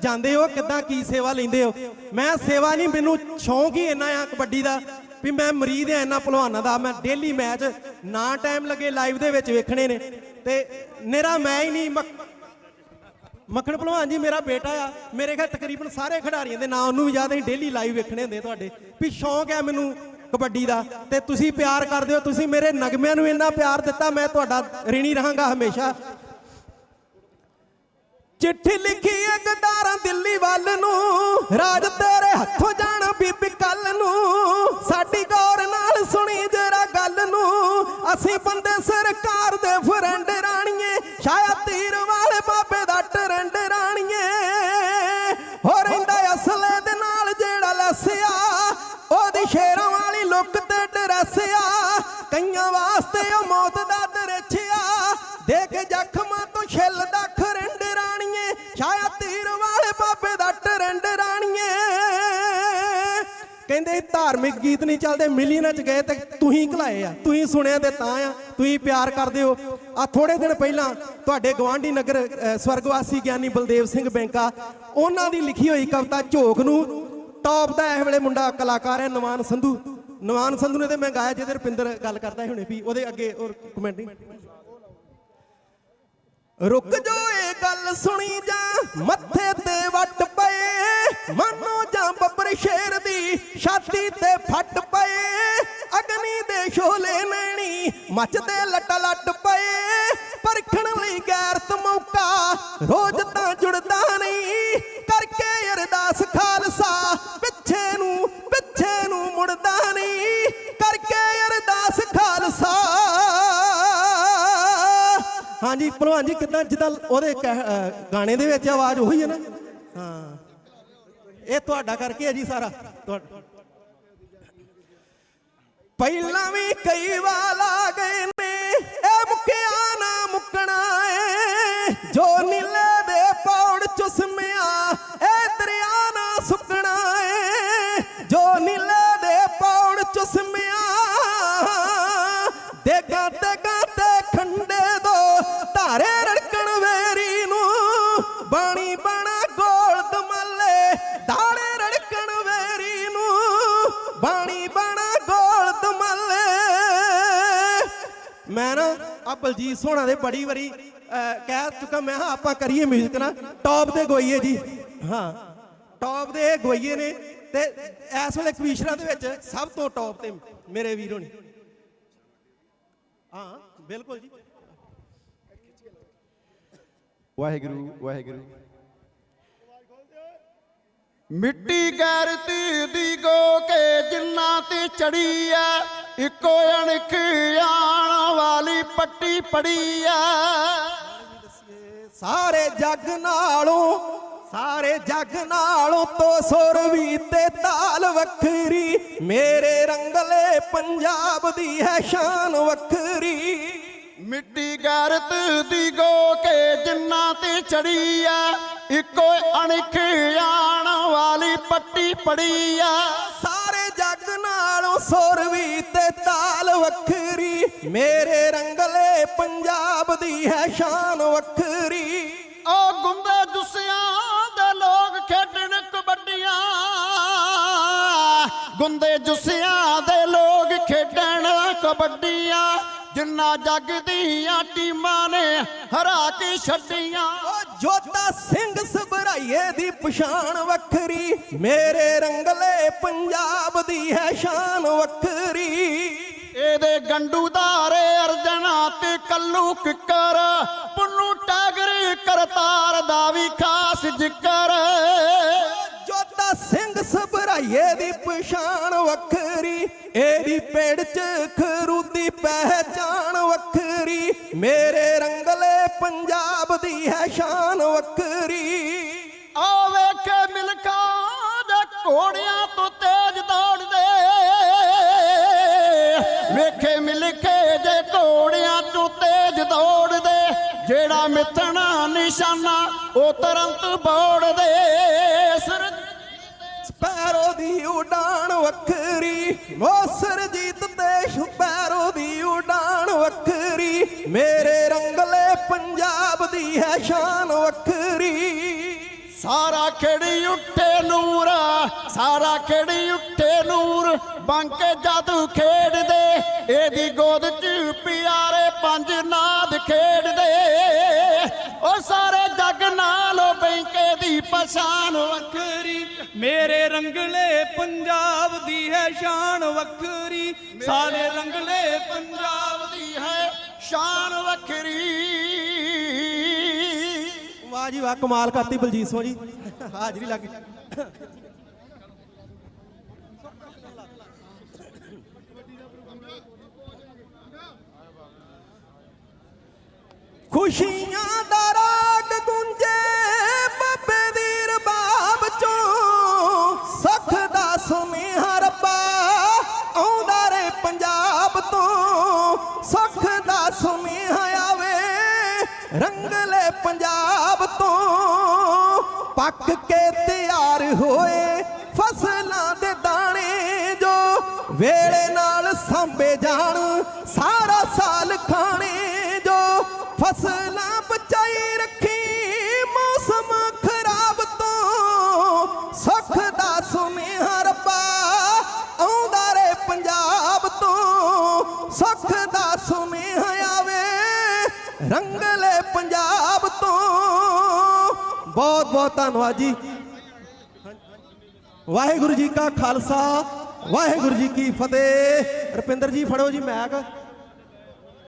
ਜਾਂਦੇ ਹੋ, ਕਿੱਦਾਂ ਕੀ ਸੇਵਾ ਲੈਂਦੇ ਹੋ? ਮੈਂ ਸੇਵਾ ਨਹੀਂ, ਮੈਨੂੰ ਸ਼ੌਂਕ ਹੀ ਇੰਨਾ ਆ ਕਬੱਡੀ ਦਾ ਵੀ ਮੈਂ ਮਰੀਦ ਆ, ਇੰਨਾ ਭਲਵਾਨਾਂ ਦਾ। ਮੈਂ ਡੇਲੀ ਮੈਚ ਨਾ ਟਾਈਮ ਲੱਗੇ ਲਾਈਵ ਦੇ ਵਿੱਚ ਵੇਖਣੇ ਨੇ। ਤੇ ਮੇਰਾ ਮੈਂ ਹੀ ਨਹੀਂ, ਮੱਖ- ਮੱਖਣ ਭਲਵਾਨ ਜੀ, ਮੇਰਾ ਬੇਟਾ ਆ। ਮੇਰੇ ਖਿਆਲ ਤਕਰੀਬਨ ਸਾਰੇ ਖਿਡਾਰੀਆਂ ਦੇ ਨਾਂ, ਉਹਨੂੰ ਵੀ ਯਾਦ ਹੈ ਡੇਲੀ ਲਾਈਵ ਵੇਖਣੇ ਹੁੰਦੇ ਤੁਹਾਡੇ। ਵੀ ਸ਼ੌਂਕ ਹੈ ਮੈਨੂੰ ਕਬੱਡੀ ਦਾ। ਤੇ ਤੁਸੀਂ ਪਿਆਰ ਕਰਦੇ ਹੋ, ਤੁਸੀਂ ਮੇਰੇ ਨਗਮਿਆਂ ਨੂੰ ਇੰਨਾ ਪਿਆਰ ਦਿੱਤਾ, ਮੈਂ ਤੁਹਾਡਾ ਰਿਣੀ ਰਹਾਂਗਾ ਹਮੇਸ਼ਾ। ਚਿੱਠੀ ਲਿਖੀ ਏ ਗਦਾਰਾਂ ਦਿੱਲੀ ਵੱਲ ਨੂੰ। ਰਾਜ ਤੇਰੇ ਹੱਥੋਂ ਜਾਣਾ ਬੀਬੀ ਕੱਲ ਨੂੰ। ਸਾਡੀ ਗੌਰ ਨਾਲ ਸੁਣੀ ਜਰਾ ਗੱਲ ਨੂੰ। ਅਸੀਂ ਬੰਦੇ ਸਰਕਾਰ ਦੇ ਫਰੰਡ ਰਾਣੀਏ, ਸ਼ਾਇਦ ਤੀਰ ਵਾਲੇ ਬਾਬੇ ਦਾ ਟਰੰਡ ਰਾਣੀਏ। ਹੋ ਰਹਿੰਦਾ ਅਸਲੇ ਦੇ ਨਾਲ ਜਿਹੜਾ ਲਸਿਆ, ਉਹਦੀ ਸ਼ੇਰਾਂ ਵਾਲੀ ਲੁੱਕ ਤੇ ਡਰਸਿਆ। ਕਈਆਂ ਵਾਸਤੇ ਉਹ ਮੌਤ ਦਾ ਕਹਿੰਦੇ ਧਾਰਮਿਕ ਗੀਤ ਨਹੀਂ ਚੱਲਦੇ, ਮਿਲੀਅਨਾਂ ਚ ਗਏ ਤੇ ਤੁਸੀਂ ਘਲਾਏ ਆ, ਤੁਸੀਂ ਸੁਣਿਆ ਤੇ ਤਾਂ ਆ, ਤੁਸੀਂ ਪਿਆਰ ਕਰਦੇ ਹੋ। ਆ ਥੋੜੇ ਦਿਨ ਪਹਿਲਾਂ ਤੁਹਾਡੇ ਗਵਾਂਢੀ ਨਗਰ ਸਵਰਗਵਾਸੀ ਗਿਆਨੀ ਬਲਦੇਵ ਸਿੰਘ ਬੈਂਕਾ, ਉਹਨਾਂ ਦੀ ਲਿਖੀ ਹੋਈ ਕਵਿਤਾ ਝੋਕ ਨੂੰ ਟੌਪ ਦਾ ਇਸ ਵੇਲੇ ਮੁੰਡਾ ਕਲਾਕਾਰ ਹੈ ਨਵਾਨ ਸੰਧੂ। ਨਵਾਨ ਸੰਧੂ ਨੇ ਤੇ ਮੈਂ ਗਾਇਆ ਜਿਹਦੇ ਰੁਪਿੰਦਰ ਗੱਲ ਕਰਦਾ ਹੁਣੇ ਵੀ ਉਹਦੇ ਅੱਗੇ ਹੋਰ ਕਮੈਂਟਿੰਗ ਰੁਕ ਜੋ ਇਹ ਗੱਲ ਸੁਣੀ ਜਾ, ਮੱਥੇ ਤੇ ਵੱਟ ਪਏ, ਮਾਨੋ ਜਾਂ ਸ਼ੇਰ ਦੀ ਛਾਤੀ ਤੇ ਫੱਟ ਪਏ। ਅਗਨੀ ਦੇ ਸ਼ੋਲੇ ਨੈਣੀ ਮੱਚਦੇ ਲੱਟ ਲੱਟ ਪਏ। ਪਰਖਣ ਲਈ ਗੈਰਤ ਮੌਕਾ ਰੋਜ਼ ਤਾਂ ਜੁੜਦਾ ਨਹੀਂ। ਕਰਕੇ ਅਰਦਾਸ ਖਾਲਸਾ ਪਿੱਛੇ ਨੂੰ ਪਿੱਛੇ ਨੂੰ ਮੁੜਦਾ ਨਹੀਂ। ਕਰਕੇ ਅਰਦਾਸ ਖਾਲਸਾ। ਹਾਂਜੀ ਭਲਵਾਨ ਜੀ, ਕਿਦਾਂ ਜਿੱਦਾਂ ਉਹਦੇ ਕਹਿ- ਗਾਣੇ ਦੇ ਵਿੱਚ ਆਵਾਜ਼ ਉਹੀ ਹੈ ਨਾ? ਹਾਂ। ਇਹ ਤੁਹਾਡਾ ਕਰਕੇ ਹੈ ਜੀ ਸਾਰਾ। ਪਹਿਲਾਂ ਵੀ ਕਈ ਵਾਰ ਮੈਂ ਨਾ ਆ ਬਲਜੀਤ ਸੋਹਣਾ ਦੇ ਬੜੀ ਵਾਰੀ ਕਹਿ ਚੁੱਕਾ, ਮੈਂ ਹਾਂ ਆਪਾਂ ਕਰੀਏ ਮਿਊਜ਼ਿਕ ਨਾ। ਟੌਪ ਦੇ ਗੋਈਏ ਜੀ। ਹਾਂ ਟੌਪ ਦੇ ਗੋਈਏ ਨੇ ਤੇ ਇਸ ਵੇਲੇ ਕਵੀਸ਼ਰਾਂ ਦੇ ਵਿੱਚ ਸਭ ਤੋਂ ਟੌਪ ਤੇ ਮੇਰੇ ਵੀਰ ਹੋਣੀ। ਹਾਂ, ਬਿਲਕੁਲ ਜੀ। ਵਾਹਿਗੁਰੂ ਵਾਹਿਗੁਰੂ। ਮਿੱਟੀ ਗੈਰਤੀ ਦੀ ਗੋ ਕੇ ਜਿੰਨਾ ਤੇ ਚੜੀ ਐ, ਇੱਕੋ ਅਣਖ ਪੜੀ ਐ ਸਾਰੇ ਜੱਗ ਨਾਲੋਂ, ਸਾਰੇ ਜੱਗ ਨਾਲੋਂ ਤੋਂ ਸੁਰ ਤੇ ਤਾਲ ਵੱਖਰੀ। ਮੇਰੇ ਰੰਗਲੇ ਪੰਜਾਬ ਦੀ ਹੈ ਸ਼ਾਨ ਵੱਖਰੀ। ਮਿੱਟੀ ਗੈਰਤ ਦੀ ਗੋ ਕੇ ਜਿੰਨਾ ਤੇ ਚੜੀ ਆ ਇੱਕੋ ਅਣਖ ਆਣ ਵਾਲੀ ਪੱਟੀ ਪੜੀ ਆ ਨਾਲੋਂ ਸੁਰ ਵੀ ਤੇ ਤਾਲ ਵੱਖਰੀ। ਮੇਰੇ ਰੰਗਲੇ ਪੰਜਾਬ ਦੀ ਹੈ ਸ਼ਾਨ ਵੱਖਰੀ। ਉਹ ਗੁੰਦੇ ਜੁੱਸਿਆਂ ਦੇ ਲੋਕ ਖੇਡਣ ਕਬੱਡੀਆਂ। ਗੁੰਦੇ ਜੁੱਸਿਆਂ ਦੇ ਲੋਕ ਖੇਡਣ ਕਬੱਡੀਆਂ। ਜਿੰਨਾ ਜੱਗ ਦੀਆਂ ਟੀਮਾਂ ਨੇ ਹਰਾ ਕੇ ਛੱਡੀਆਂ। ਓ ਜੋਤਾ ਸਿੰਘ ਸਬਰਾਈਏ ਦੀ ਪਛਾਣ ਵੱਖਰੀ ਮੇਰੇ ਰੰਗਲੇ ਪੰਜਾਬ ਦੀ ਹੈ ਸ਼ਾਨ ਵੱਖਰੀ। ਇਹਦੇ ਗੰਡੂ ਧਾਰੇ ਅਰਜਨਾ ਤੇ ਕੱਲੂ ਕਿੱਕਰ ਪੁੰਨੂ ਟਾਗਰ ਕਰਤਾਰ ਦਾ ਵੀ ਖਾਸ ਜ਼ਿਕਰ। ਜੋਤਾ ਸਿੰਘ ਸਬਰਾਈਏ ਦੀ ਪਛਾਣ ਵੱਖਰੀ ਇਹਦੀ ਪੇੜ ਚ ਖਰੂ ਦੀ ਵੱਖਰੀ ਆ ਵੇਖੇ ਮਿਲਖਾ ਦੇ ਘੋੜਿਆਂ ਤੋਂ ਤੇਜ਼ ਦੌੜਦੇ। ਵੇਖੇ ਮਿਲਖੇ ਦੇ ਘੋੜਿਆਂ ਤੋਂ ਤੇਜ਼ ਦੌੜਦੇ। ਜਿਹੜਾ ਮਿੱਥਣਾ ਨਿਸ਼ਾਨਾ ਉਹ ਤੁਰੰਤ ਬੋੜਦੇ। ਸਰ ਸਪੈਰੋ ਦੀ ਉਡਾਨ ਵੱਖਰੀ ਮੋਸਰ ਜੀਤ ਤੇ ਸਪੈਰੋ ਦੀ ਉਡਾਨ ਵੱਖਰੀ। ਮੇਰੇ ਰੰਗਲੇ ਦੀ ਹੈ ਸ਼ਾਨ ਵੱਖਰੀ। ਸਾਰਾ ਖੇੜੀ ਉੱਠੇ ਨੂਰ ਸਾਰਾ ਖੇੜੀ ਉੱਠੇ ਨੂਰ। ਬੰਕੇ ਜਾਦੂ ਖੇਡਦੇ ਇਹਦੀ ਗੋਦ ਚ ਪਿਆਰੇ ਪੰਜ ਨਾਦ ਖੇਡਦੇ। ਉਹ ਸਾਰੇ ਜੱਗ ਨਾਲੋਂ ਬੈਂਕੇ ਦੀ ਪਛਾਣ ਵੱਖਰੀ। ਮੇਰੇ ਰੰਗਲੇ ਪੰਜਾਬ ਦੀ ਹੈ ਸ਼ਾਨ ਵੱਖਰੀ। ਸਾਰੇ ਰੰਗਲੇ ਪੰਜਾਬ ਦੀ ਹੈ ਸ਼ਾਨ ਵੱਖਰੀ। ਵਾਹ ਜੀ, ਵਾਹ, ਕਮਾਲ ਕਰਤੀ ਬਲਜੀਤ ਸਿੰਘ ਜੀ। ਹਾਜ਼ਰੀ ਲੱਗ ਗਈ। ਖੁਸ਼ੀਆਂ ਦਾ ਰਾਗ ਗੁੰਜੇ ਬੱਬੇ ਦੀ ਰਬਾਬ ਚੋਂ। ਸਖ ਦਾ ਸੁਨੇਹਾ ਰੱਬਾ ਆਉਂਦਾ ਰੇ ਪੰਜਾਬ ਤੋਂ। ਸਖ ਦਾ ਸੁਨੇਹਾ ਆਵੇ ਰੰਗਲੇ ਪੰਜਾਬ ਫਸਲਾਂ ਦੇ ਦਾਣੇ ਜੋ ਵੇਲੇ ਨਾਲ ਸਾਂਭੇ ਜਾਣ, ਸਾਰਾ ਸਾਲ ਖਾਣੇ ਜੋ ਫਸਲਾਂ ਬਚਾਈ ਰੱਖੀ, ਮੌਸਮ ਖਰਾਬ ਤੋਂ ਸੁੱਖ ਦਾ ਸੁਨੇਹਾ ਰੱਬਾ ਆਉਂਦਾ ਰੇ ਪੰਜਾਬ ਤੋਂ। ਸੁੱਖ ਦਾ ਸੁਨੇਹਾ ਆਵੇ ਰੰਗਲੇ ਪੰਜਾਬ ਤੋਂ। ਬਹੁਤ ਬਹੁਤ ਧੰਨਵਾਦ ਜੀ। ਵਾਹਿਗੁਰੂ ਜੀ ਕਾ ਖਾਲਸਾ ਵਾਹਿਗੁਰੂ ਜੀ ਕੀ ਫਤਿਹ। ਰੁਪਿੰਦਰ ਜੀ ਫੜੋ ਜੀ ਮੈਕ